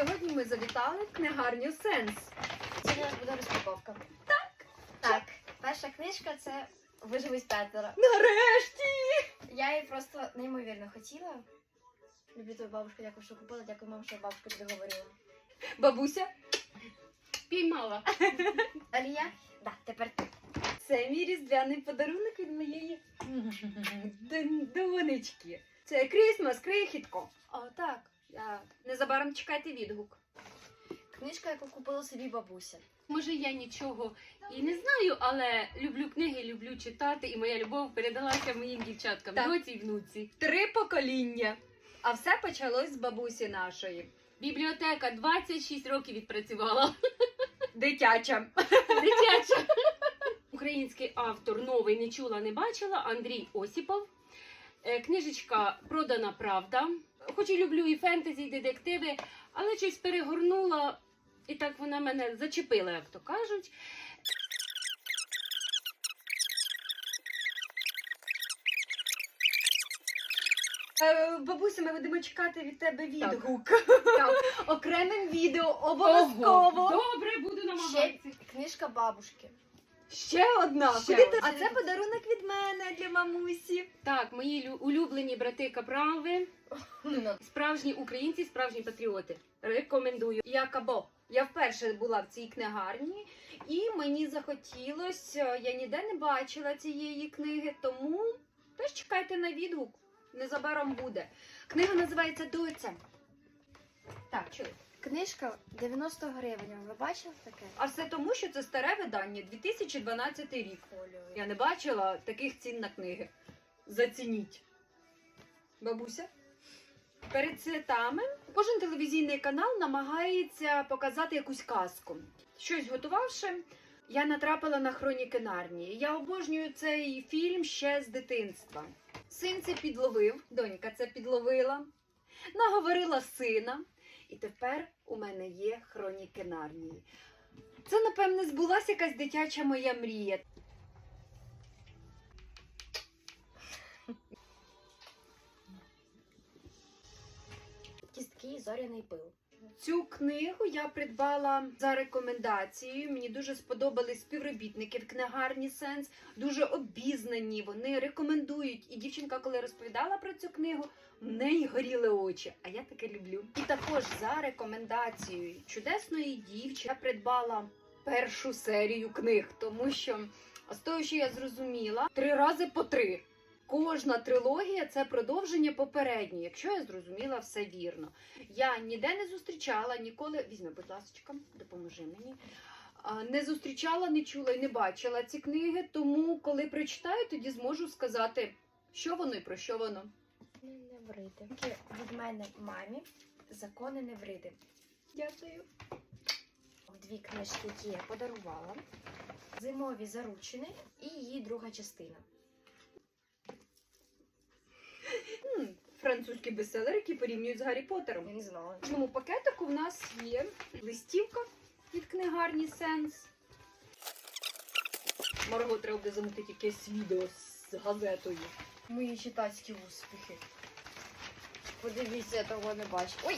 Сьогодні ми завітали в книгарню Сенс. Сьогодні у нас буде розпаковка. Так. Так. Перша книжка це Виживись п'ятеро. Нарешті! Я її просто неймовірно хотіла. Люблю твою бабушку, дякую, що купила, дякую, мам, що бабушка тобі говорила. Бабуся, Піймала. Алія? Да, тепер ти. це мій різдвяний подарунок від моєї дон- донечки. Це Крісмас, крихітко. О, так. Незабаром чекайте відгук. Книжка, яку купила собі бабуся. Може, я нічого і не знаю, але люблю книги, люблю читати, і моя любов передалася моїм дівчаткам, Так. доці й внуці. Три покоління. А все почалось з бабусі нашої. Бібліотека 26 років відпрацювала. Дитяча. Дитяча. Український автор новий не чула, не бачила. Андрій Осіпов. Е, Книжечка Продана правда. Хоч і люблю і фентезі, і детективи, але щось перегорнула, і так вона мене зачепила, як то кажуть. Е, Бабуся, ми будемо чекати від тебе відгук. Так. Окремим відео обов'язково. Добре, буду Ще намагатися. книжка бабушки. Ще одна. Ще Куди ти- одна. А це подарунок від мене для мамусі. Так, мої лю- улюблені брати Каправи, Ну, справжні українці, справжні патріоти. Рекомендую. Я Кабо. Я вперше була в цій книгарні, і мені захотілося, я ніде не бачила цієї книги, тому теж чекайте на відгук. Незабаром буде. Книга називається Доця. Так, чуєте. Книжка 90 гривень. Ви бачили таке? А все тому, що це старе видання, 2012 рік. Я не бачила таких цін на книги. Зацініть. Бабуся. Перед святами кожен телевізійний канал намагається показати якусь казку. Щось готувавши, я натрапила на хроніки Нарнії. Я обожнюю цей фільм ще з дитинства. Син це підловив, донька це підловила, наговорила сина, і тепер у мене є хроніки Нарнії. Це, напевне, збулася якась дитяча моя мрія. Кістки і зоряний пил. Цю книгу я придбала за рекомендацією. Мені дуже сподобались співробітники в книгарні Сенс, дуже обізнані. Вони рекомендують. І дівчинка, коли розповідала про цю книгу, в неї горіли очі. А я таке люблю. І також за рекомендацією чудесної дівчини я придбала першу серію книг, тому що з того, що я зрозуміла, три рази по три. Кожна трилогія це продовження попередньої, якщо я зрозуміла все вірно. Я ніде не зустрічала ніколи. Візьми, будь ласка, допоможи мені. Не зустрічала, не чула і не бачила ці книги, тому коли прочитаю, тоді зможу сказати, що воно і про що воно. Не невриди. Від мене мамі закони невриди. Дякую. Дві книжки, які я подарувала. Зимові заручини і її друга частина. М, Французький бестселер, який порівнюють з Гаррі Я не знала. В цьому пакетику в нас є листівка від книгарні Сенс. Марго треба буде замутити якесь відео з газетою. Мої читацькі успіхи. Подивіться, я того не бачу. Ой!